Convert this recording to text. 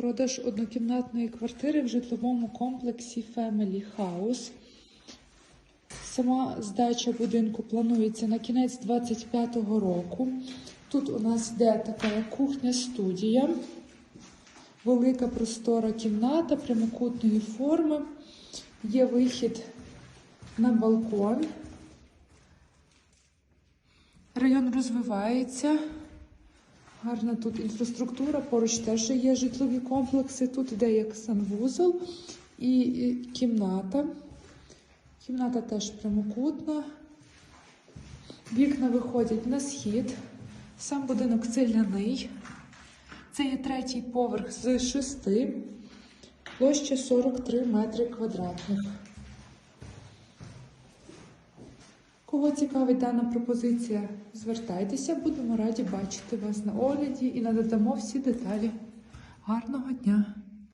Продаж однокімнатної квартири в житловому комплексі Family House. Сама здача будинку планується на кінець 25-го року. Тут у нас йде така кухня-студія, велика простора кімната прямокутної форми. Є вихід на балкон. Район розвивається. Гарна тут інфраструктура, поруч теж є житлові комплекси. Тут іде як санвузол і кімната. Кімната теж прямокутна. Вікна виходять на схід. Сам будинок цегляний. Це є третій поверх з шести. Площа 43 метри квадратних. Кого цікавить дана пропозиція, звертайтеся, будемо раді бачити вас на огляді і надамо всі деталі. Гарного дня!